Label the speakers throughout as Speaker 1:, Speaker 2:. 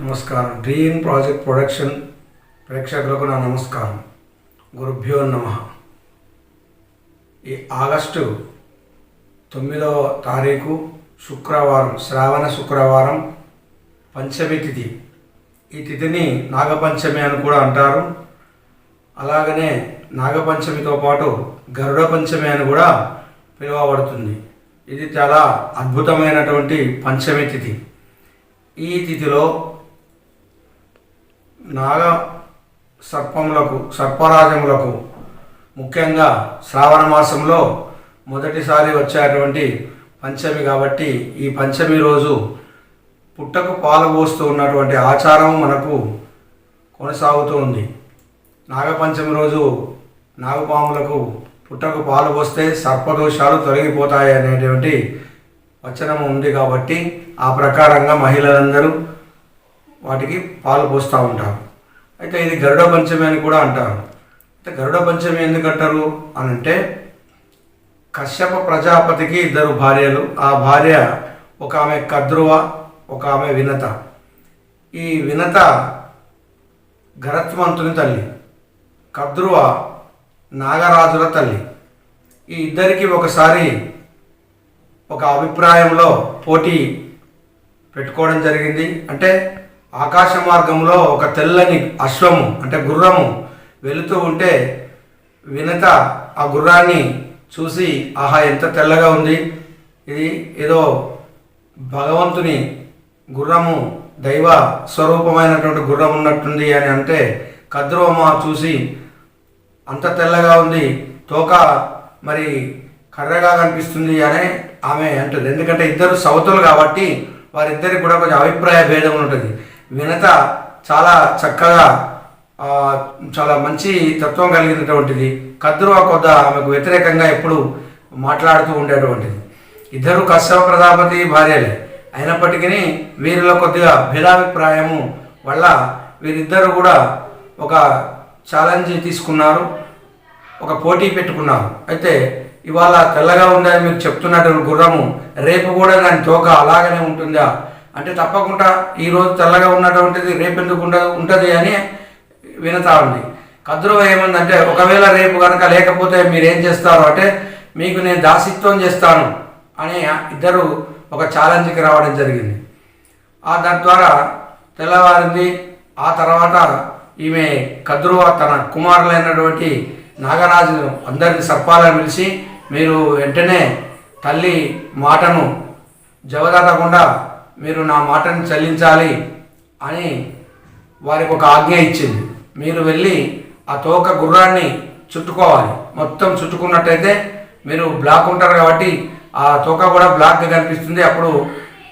Speaker 1: నమస్కారం. Dream project production ప్రేక్షకులకు నా నమస్కారం. గురుభ్యో నమ. ఈ ఆగస్టు తొమ్మిదవ తారీఖు శుక్రవారం శ్రావణ శుక్రవారం పంచమి తిథి. ఈ తిథిని నాగపంచమి అని కూడా అంటారు. అలాగనే నాగపంచమితో పాటు గరుడ పంచమి అని కూడా పిలువబడుతుంది. ఇది చాలా అద్భుతమైనటువంటి పంచమి తిథి. ఈ తిథిలో నాగ సర్పములకు సర్పరాజములకు ముఖ్యంగా శ్రావణ మాసంలో మొదటిసారి వచ్చేటువంటి పంచమి కాబట్టి ఈ పంచమి రోజు పుట్టకు పాలు పోస్తూ ఉన్నటువంటి ఆచారం మనకు కొనసాగుతూ ఉంది. నాగపంచమి రోజు నాగపాములకు పుట్టకు పాలు పోస్తే సర్పదోషాలు తొలగిపోతాయి అనేటువంటి వచనం ఉంది కాబట్టి ఆ ప్రకారంగా మహిళలందరూ వాటికి పాలు పోస్తూ ఉంటారు. అయితే ఇది గరుడ పంచమి అని కూడా అంటారు. అయితే గరుడ పంచమి ఎందుకు అంటారు అని అంటే కశ్యప ప్రజాపతికి ఇద్దరు భార్యలు ఆ భార్య ఒక ఆమె కద్రువ ఒక ఆమె వినత. ఈ వినత గరత్మంతుని తల్లి కద్రువ నాగరాజుల తల్లి. ఈ ఇద్దరికి ఒకసారి ఒక అభిప్రాయంలో పోటీ పెట్టుకోవడం జరిగింది. అంటే ఆకాశ మార్గంలో ఒక తెల్లని అశ్వము అంటే గుర్రము వెళుతూ ఉంటే వినత ఆ గుర్రాన్ని చూసి ఆహా ఎంత తెల్లగా ఉంది. ఇది ఏదో భగవంతుని గుర్రము దైవ స్వరూపమైనటువంటి గుర్రం ఉన్నట్టుంది అని అంటే కద్రోమ చూసి అంత తెల్లగా ఉంది. తోక మరి కర్రగా కనిపిస్తుంది అని ఆమె అంటుంది. ఎందుకంటే ఇద్దరు సౌతులు కాబట్టి వారిద్దరికి కూడా కొంచెం అభిప్రాయ భేదం ఉంటుంది. వినత చాలా చక్కగా చాలా మంచి తత్వం కలిగినటువంటిది. కద్రువా కొద్ద ఆమెకు వ్యతిరేకంగా ఎప్పుడు మాట్లాడుతూ ఉండేటువంటిది. ఇద్దరు కశ్యప ప్రజాపతి భార్యలే. అయినప్పటికీ వీరిలో కొద్దిగా భేదాభిప్రాయము వల్ల వీరిద్దరు కూడా ఒక ఛాలెంజ్ తీసుకున్నారు. ఒక పోటీ పెట్టుకున్నారు. అయితే ఇవాళ తెల్లగా ఉందని మీకు చెప్తున్నటువంటి గుర్రము రేపు కూడా దాని తోక అలాగనే ఉంటుందా? అంటే తప్పకుండా ఈరోజు తెల్లగా ఉన్నటువంటిది రేపు ఎందుకు ఉంటుంది అని వినతా ఉంది. కద్రువ ఏముందంటే ఒకవేళ రేపు కనుక లేకపోతే మీరు ఏం చేస్తారు అంటే మీకు నేను దాసిత్వం చేస్తాను అని ఇద్దరు ఒక ఛాలెంజ్కి రావడం జరిగింది. ఆ దాని ద్వారా తెల్లవారింది ఆ తర్వాత ఈమె కద్రువ తన కుమారులైనటువంటి నాగరాజు అందరిని సర్పాలను పిలిచి మీరు వెంటనే తల్లి మాటను జవదాటకుండా మీరు నా మాటను చెల్లించాలి అని వారికి ఒక ఆజ్ఞ ఇచ్చింది. మీరు వెళ్ళి ఆ తోక గుర్రాన్ని చుట్టుకోవాలి. మొత్తం చుట్టుకున్నట్టయితే మీరు బ్లాక్ ఉంటారు కాబట్టి ఆ తోక కూడా బ్లాక్గా కనిపిస్తుంది. అప్పుడు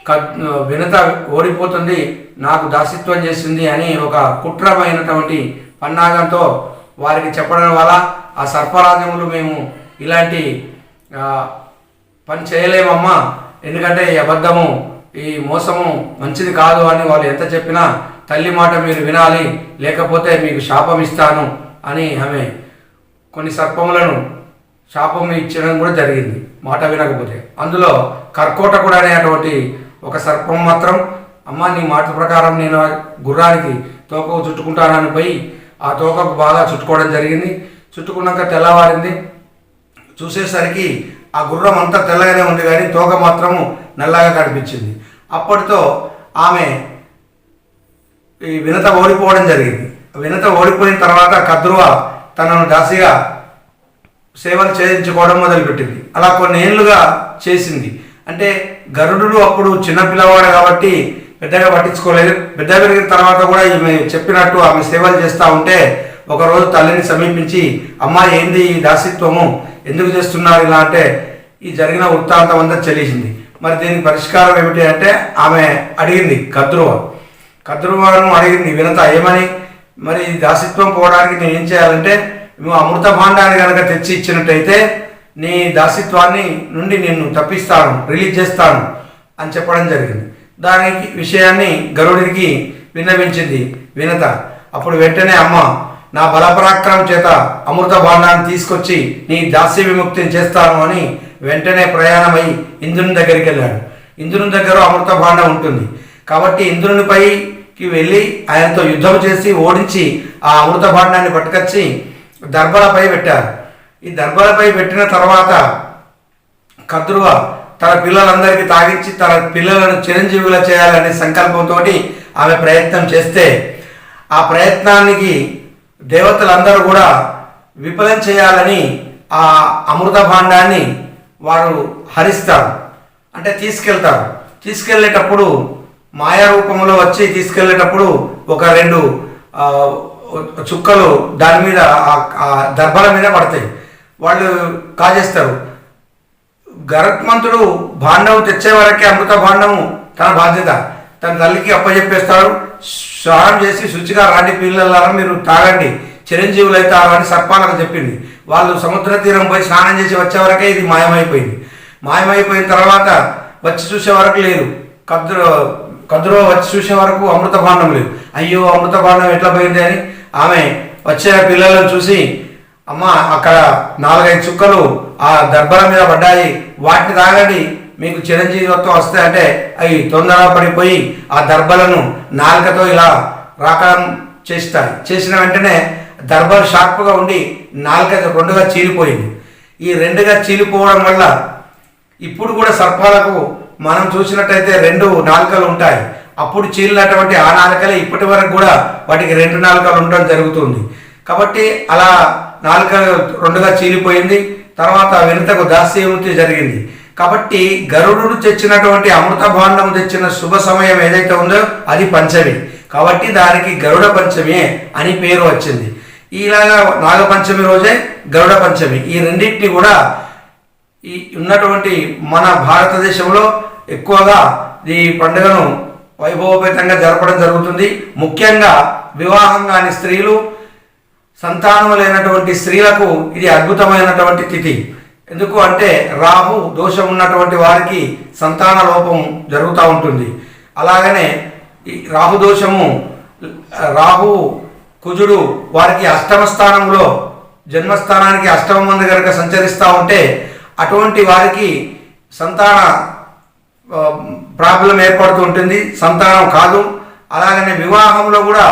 Speaker 1: క- వినత ఓడిపోతుంది. నాకు దాసిత్వం చేసింది అని ఒక కుట్రమైనటువంటి పన్నాగంతో వారికి చెప్పడం వల్ల ఆ సర్పరాజములు మేము ఇలాంటి పని చేయలేమమ్మా. ఎందుకంటే ఈ అబద్ధము ఈ మోసము మంచిది కాదు అని వాళ్ళు ఎంత చెప్పినా తల్లి మాట మీరు వినాలి లేకపోతే మీకు శాపం ఇస్తాను అని ఆమె కొన్ని సర్పములను శాపం ఇచ్చడం కూడా జరిగింది మాట వినకపోతే. అందులో కర్కోటకుడు అనేటువంటి ఒక సర్పం మాత్రం అమ్మ నీ మాట ప్రకారం నేను గుర్రానికి తోక చుట్టుకుంటానని పోయి ఆ తోకకు బాగా చుట్టుకోవడం జరిగింది. చుట్టుకున్నాక తెల్లవారింది చూసేసరికి ఆ ఆ గుర్రం అంతా తెల్లగానే ఉంది కానీ తోక మాత్రము నల్లగా కనిపించింది. అప్పటితో ఆమె ఈ వినత ఓడిపోవడం జరిగింది. వినత ఓడిపోయిన తర్వాత కద్రువ తనను దాసిగా సేవలు చేయించుకోవడం మొదలుపెట్టింది. అలా కొన్ని ఏళ్ళుగా చేసింది. అంటే గరుడు అప్పుడు చిన్న పిల్లవాడు కాబట్టి పెద్దగా పట్టించుకోలేదు. పెద్ద పెరిగిన తర్వాత కూడా ఈమె చెప్పినట్టు ఆమె సేవలు చేస్తూ ఉంటే ఒకరోజు తల్లిని సమీపించి అమ్మ ఏంది ఈ దాసిత్వము? ఎందుకు చేస్తున్నారు ఇలా? అంటే ఈ జరిగిన వృత్తాంతం అంతా చెల్లిసింది మరి దీనికి పరిష్కారం ఏమిటి అంటే ఆమె అడిగింది కద్రువ? కద్రువను అడిగింది వినత ఏమని? మరి ఈ దాసిత్వం పోవడానికి నేను ఏం చేయాలంటే నువ్వు అమృత భాండాన్ని కనుక తెచ్చి ఇచ్చినట్టయితే నీ దాసిత్వాన్ని నుండి నిన్ను తప్పిస్తాను రిలీజ్ చేస్తాను అని చెప్పడం జరిగింది. దానికి విషయాన్ని గరుడికి విన్నవించింది వినత అప్పుడు వెంటనే అమ్మ నా బలపరాక్రమం చేత అమృత భాండాన్ని తీసుకొచ్చి నీ దాస్య విముక్తిని చేస్తాను అని వెంటనే ప్రయాణమై ఇంద్రుని దగ్గరికి వెళ్ళాడు. ఇంద్రుని దగ్గర అమృత భాండం ఉంటుంది. కాబట్టి ఇంద్రునిపైకి వెళ్ళి ఆయనతో యుద్ధం చేసి ఓడించి ఆ అమృత భాండాన్ని పట్టుకొచ్చి దర్బాలపై పెట్టారు. ఈ దర్బాలపై పెట్టిన తర్వాత కద్రువ తన పిల్లలందరికీ తాగించి తన పిల్లలను చిరంజీవుల చేయాలనే సంకల్పంతో ఆమె ప్రయత్నం చేస్తే ఆ ప్రయత్నానికి దేవతలందరూ కూడా విఫలం చేయాలని ఆ అమృత భాండాన్ని వారు హరిస్తారు. అంటే తీసుకెళ్తారు. తీసుకెళ్ళేటప్పుడు మాయా రూపంలో వచ్చి తీసుకెళ్ళేటప్పుడు ఒక రెండు చుక్కలు దాని మీద ఆ- ఆ దర్భల మీద పడతాయి. వాళ్ళు కాజేస్తారు. గరత్మంతుడు భాండం తెచ్చే వరకే అమృత భాండము తన బాధ్యత. తన తల్లికి అప్పచెప్పేస్తాడు స్నానం చేసి శుచిగా రాండి పిల్లలారా మీరు తాగండి. చిరంజీవులు అవుతారు అని సర్పాలకు చెప్పింది. వాళ్ళు సముద్ర తీరం పోయి స్నానం చేసి వచ్చే వరకే ఇది మాయమైపోయింది. మాయమైపోయిన తర్వాత వచ్చి చూసే వరకు లేదు. కద్రు కద్రో వచ్చి చూసే వరకు అమృత భాండం లేదు. అయ్యో అమృత భాండం ఎట్లా పోయింది అని ఆమె వచ్చే పిల్లలను చూసి అమ్మ అక్కడ నాలుగైదు చుక్కలు ఆ దర్భల మీద పడ్డాయి. వాటిని తాగండి. మీకు చిరంజీవిత్వం వస్తే అంటే అవి తొందర పడిపోయి ఆ దర్భలను నాలుకతో ఇలా రాకడం చేస్తాయి. చేసిన వెంటనే దర్భలు షార్ప్గా ఉండి నాలుక రెండుగా చీలిపోయింది. ఈ రెండుగా చీలిపోవడం వల్ల ఇప్పుడు కూడా సర్పాలకు మనం చూసినట్టయితే రెండు నాలుకలు ఉంటాయి. అప్పుడు చీలినటువంటి ఆ నాలుకలే ఇప్పటి వరకు కూడా వాటికి రెండు నాలుకలు ఉండడం జరుగుతుంది. కాబట్టి అలా నాలుక రెండుగా చీలిపోయింది. తర్వాత వినతకు దాస్యముక్తి జరిగింది. కాబట్టి గరుడు తెచ్చినటువంటి అమృత భాండం తెచ్చిన శుభ సమయం ఏదైతే ఉందో అది పంచమి. కాబట్టి దానికి గరుడ పంచమి అని పేరు వచ్చింది. ఇలాగా నాగపంచమి రోజే గరుడ పంచమి. ఈ రెండింటిని కూడా ఈ ఉన్నటువంటి మన భారతదేశంలో ఎక్కువగా ఈ పండుగను వైభవపేతంగా జరపడం జరుగుతుంది. ముఖ్యంగా వివాహం కాని స్త్రీలు సంతానం లేనటువంటి స్త్రీలకు ఇది అద్భుతమైనటువంటి తిథి. ఎందుకు అంటే రాహు దోషం ఉన్నటువంటి వారికి సంతాన లోపం జరుగుతూ ఉంటుంది. అలాగనే ఈ రాహు దోషము రాహు కుజుడు వారికి అష్టమ స్థానంలో జన్మస్థానానికి అష్టమ మంది కనుక సంచరిస్తూ ఉంటే అటువంటి వారికి సంతాన ప్రాబ్లం ఏర్పడుతూ ఉంటుంది. సంతానం కాదు. అలాగనే వివాహంలో కూడా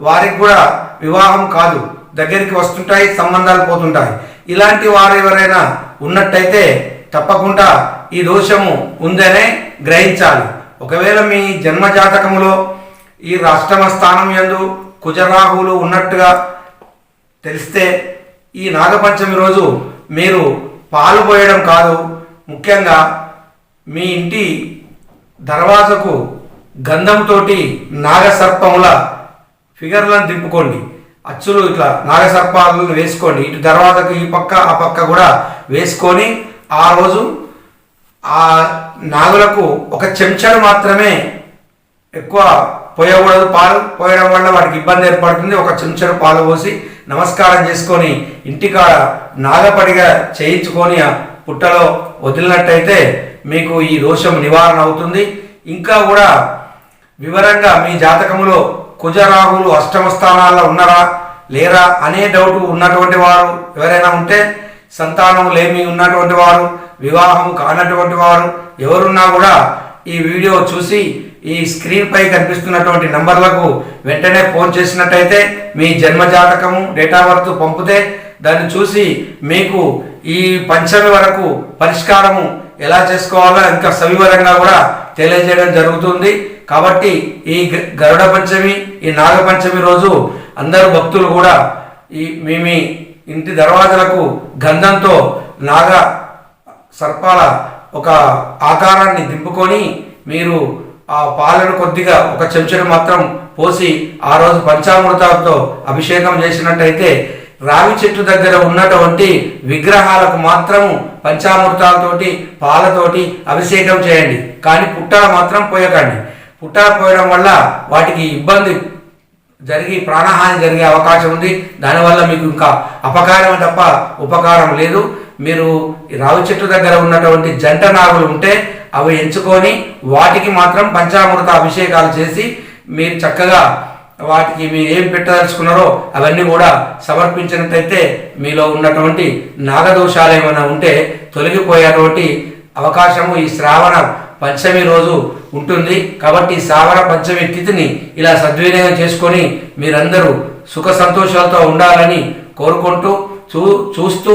Speaker 1: వారికి కూడా వివాహం కాదు. దగ్గరికి వస్తుంటాయి సంబంధాలు పోతుంటాయి. ఇలాంటి వారు ఎవరైనా ఉన్నట్టయితే తప్పకుండా ఈ దోషము ఉందనే గ్రహించాలి. ఒకవేళ మీ జన్మ జాతకములో ఈ రాష్ట్రమ స్థానం ఎందు కుజరాహువులు ఉన్నట్టుగా తెలిస్తే ఈ నాగపంచమి రోజు మీరు పాలు పోయడం కాదు. ముఖ్యంగా మీ ఇంటి దర్వాజకు గంధంతోటి నాగసర్పముల ఫిగర్లను దింపుకోండి. అచ్చులు ఇట్లా నాగసర్పాలను వేసుకొని ఇటు దర్వాజకు ఈ పక్క ఆ పక్క కూడా వేసుకొని ఆ రోజు ఆ నాగులకు ఒక చెంచాను మాత్రమే ఎక్కువ పోయకూడదు. పాలు పోయడం వల్ల వాటికి ఇబ్బంది ఏర్పడుతుంది. ఒక చెంచాను పాలు పోసి నమస్కారం చేసుకొని ఇంటికాడ నాగపడిగా చేయించుకొని ఆ పుట్టలో వదిలినట్టయితే మీకు ఈ దోషం నివారణ అవుతుంది. ఇంకా కూడా వివరంగా మీ జాతకంలో కుజరాహులు అష్టమ స్థానాల్లో ఉన్నారా? లేరా అనే డౌట్ ఉన్నటువంటి వారు ఎవరైనా ఉంటే సంతానం లేమి ఉన్నటువంటి వారు వివాహం కానటువంటి వారు ఎవరున్నా కూడా ఈ వీడియో చూసి ఈ స్క్రీన్పై కనిపిస్తున్నటువంటి నంబర్లకు వెంటనే ఫోన్ చేసినట్టయితే మీ జన్మ జాతకము డేట్ ఆఫ్ బర్త్ పంపితే దాన్ని చూసి మీకు ఈ పంచమి వరకు పరిష్కారము ఎలా చేసుకోవాలో ఇంకా సవివరంగా కూడా తెలియజేయడం జరుగుతుంది. కాబట్టి ఈ గరుడ పంచమి ఈ నాగపంచమి రోజు అందరు భక్తులు కూడా ఈ మేమి ఇంటి దర్వాజలకు గంధంతో నాగ సర్పాల ఒక ఆకారాన్ని దింపుకొని మీరు ఆ పాలను కొద్దిగా ఒక చెంచుడు మాత్రం పోసి ఆ రోజు పంచామృతాలతో అభిషేకం చేసినట్టయితే రావి చెట్టు దగ్గర ఉన్నటువంటి విగ్రహాలకు మాత్రము పంచామృతాలతోటి పాలతోటి అభిషేకం చేయండి. కానీ పుట్టాలు మాత్రం పోయకండి. పుట్టాలు పోయడం వల్ల వాటికి ఇబ్బంది జరిగి ప్రాణహాని జరిగే అవకాశం ఉంది. దానివల్ల మీకు ఇంకా అపకారం తప్ప ఉపకారం లేదు. మీరు రావి చెట్టు దగ్గర ఉన్నటువంటి జంట నాగులు ఉంటే అవి ఎంచుకొని వాటికి మాత్రం పంచామృత అభిషేకాలు చేసి మీరు చక్కగా వాటికి మీరు ఏం పెట్టదలుచుకున్నారో అవన్నీ కూడా సమర్పించినట్టయితే మీలో ఉన్నటువంటి నాగదోషాలు ఏమైనా ఉంటే తొలగిపోయేటువంటి అవకాశము ఈ శ్రావణ పంచమి రోజు ఉంటుంది. కాబట్టి సావర పంచమి తిథిని ఇలా సద్వినియోగం చేసుకొని మీరందరూ సుఖ సంతోషాలతో ఉండాలని కోరుకుంటూ చూ చూస్తూ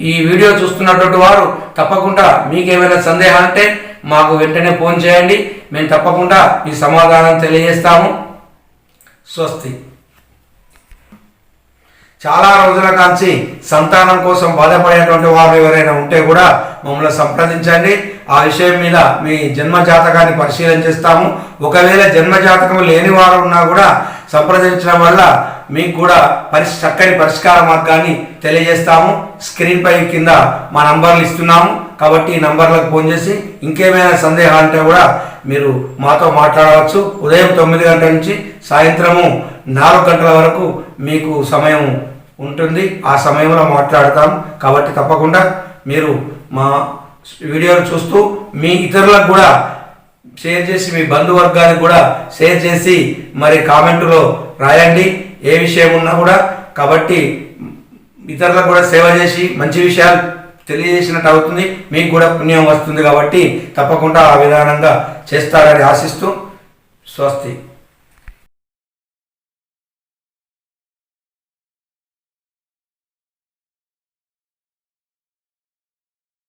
Speaker 1: ఈ వీడియో చూస్తున్నటువంటి వారు తప్పకుండా మీకేమైనా సందేహం సందేహాలు ఉంటే మాకు వెంటనే ఫోన్ చేయండి. మేము తప్పకుండా ఈ సమాధానం తెలియజేస్తాము. స్వస్తి. చాలా రోజుల కాంచి సంతానం కోసం బాధపడేటువంటి వారు ఎవరైనా ఉంటే కూడా మమ్మల్ని సంప్రదించండి. ఆ విషయం మీద మీ జన్మ జాతకాన్ని పరిశీలన చేస్తాము. ఒకవేళ జన్మ జాతకం లేని వారు ఉన్నా కూడా సంప్రదించడం వల్ల మీకు కూడా పరిష్ చక్కని పరిష్కార మార్గాన్ని తెలియజేస్తాము. స్క్రీన్ పై కింద మా నంబర్లు ఇస్తున్నాము. కాబట్టి ఈ నంబర్లకు ఫోన్ చేసి ఇంకేమైనా సందేహాలు ఉంటే కూడా మీరు మాతో మాట్లాడవచ్చు. ఉదయం తొమ్మిది గంటల నుంచి సాయంత్రము నాలుగు గంటల వరకు మీకు సమయం ఉంటుంది. ఆ సమయంలో మాట్లాడతాం కాబట్టి తప్పకుండా మీరు మా వీడియోలు చూస్తూ మీ ఇతరులకు కూడా షేర్ చేసి మీ బంధువర్గానికి కూడా షేర్ చేసి మరి కామెంటులో రాయండి. ఏ విషయం ఉన్నా కూడా కాబట్టి ఇతరులకు కూడా సేవ చేసి మంచి విషయాలు తెలియజేసినట్టు అవుతుంది. మీకు కూడా పుణ్యం వస్తుంది కాబట్టి తప్పకుండా ఆ విధానంగా చేస్తారని ఆశిస్తూ స్వస్తి.